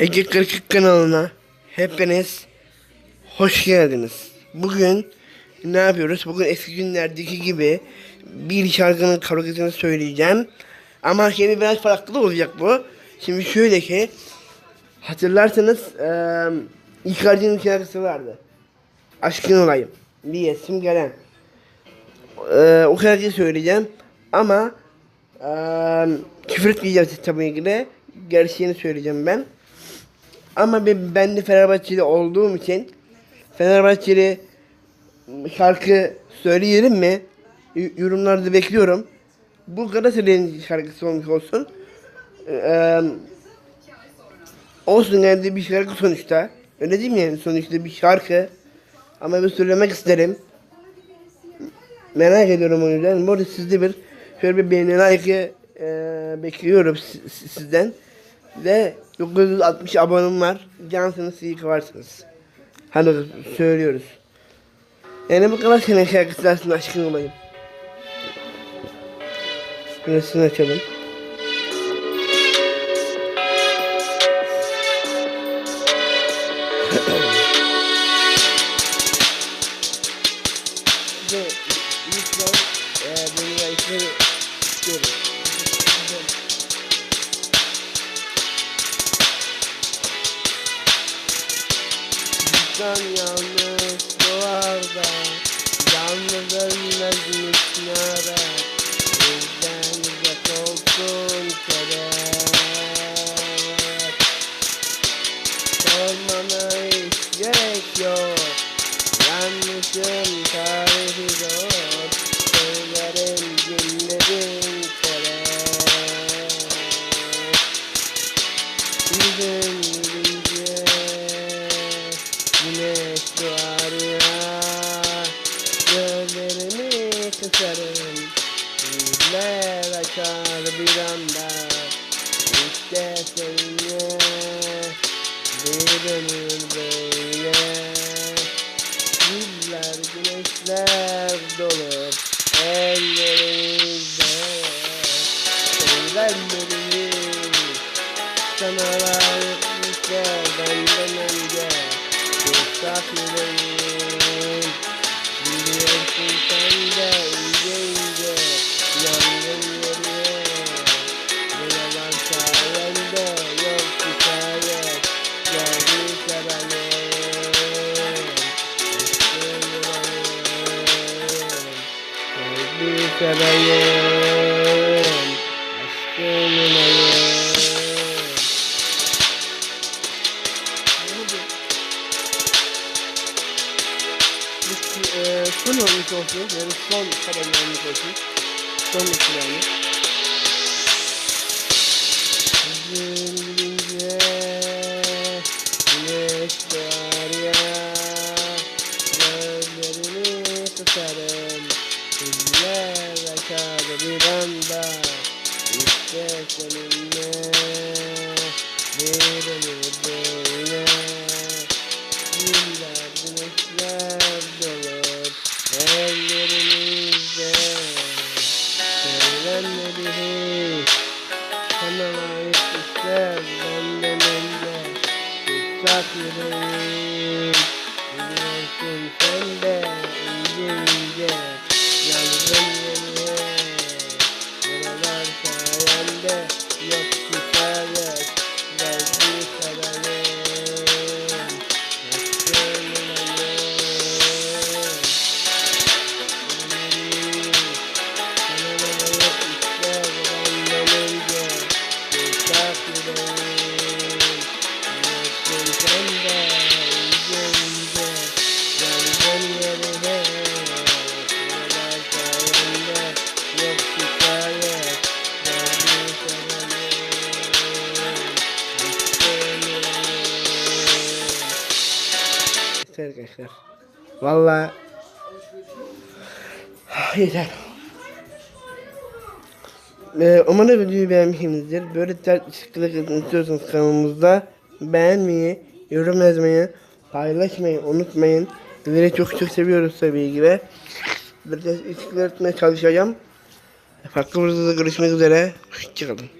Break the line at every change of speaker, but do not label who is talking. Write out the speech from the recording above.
Ege 42 kanalına hepiniz hoş geldiniz. Bugün ne yapıyoruz? Bugün eski günlerdeki gibi bir şarkının karaoke'sini söyleyeceğim. Ama şimdi biraz farklı olacak bu. Şimdi şöyle ki hatırlarsanız eee Icardi'nin şarkısı vardı. Aşkın olayım diye isim gelen. Eee o şarkıyı söyleyeceğim ama eee küfür etmeyeceğim tabii ki de. Gerçeğini söyleyeceğim ben. Ama ben, de Fenerbahçeli olduğum için Fenerbahçeli şarkı söyleyelim mi? Y- Yorumlarda bekliyorum. Bu Galatasaray'ın şarkısı olmuş olsun. Ee, olsun yani bir şarkı sonuçta. Öyle değil mi yani sonuçta bir şarkı. Ama ben söylemek isterim. Merak ediyorum o yüzden. Bu arada sizde bir şöyle bir beğeni like e, bekliyorum si- si- sizden. Ve 960 abonem var. Cansınız iyi ki varsınız. Hadi söylüyoruz. Yani bu kadar senin şarkısı aşkın olayım. Burasını açalım. Ve lütfen e, beni like'ı istiyorum. İnsan yalnız doğar da Yalnız ölmez miknara Açar bir anda İşte seninle Bir ömür böyle Yüzler güneşler dolu Ellerimizde Söylenmeliyiz sana layıklıkla benden önce. Tutsak yüreğim benim Aşkım yüreğim Bu e, son olmuş olsun. Yani son kadar olmuş olsun. Son bir yani. Bir anda. İşte seninle bir ömür böyle. Güller güneşler dolu ellerimizde Söylenmedi hiç sana layık ister benden önce Tutsak yüreğim biliyorsun sen de Arkadaşlar. Vallahi yeter. Ee, umarım videoyu beğenmişsinizdir. Böyle tartışmalar istiyorsanız kanalımızda beğenmeyi, yorum yazmayı, paylaşmayı unutmayın. Sizleri çok çok seviyoruz tabii ki de. Böyle tartışmalar etmeye çalışacağım. Farklı videoda görüşmek üzere. Hoşçakalın.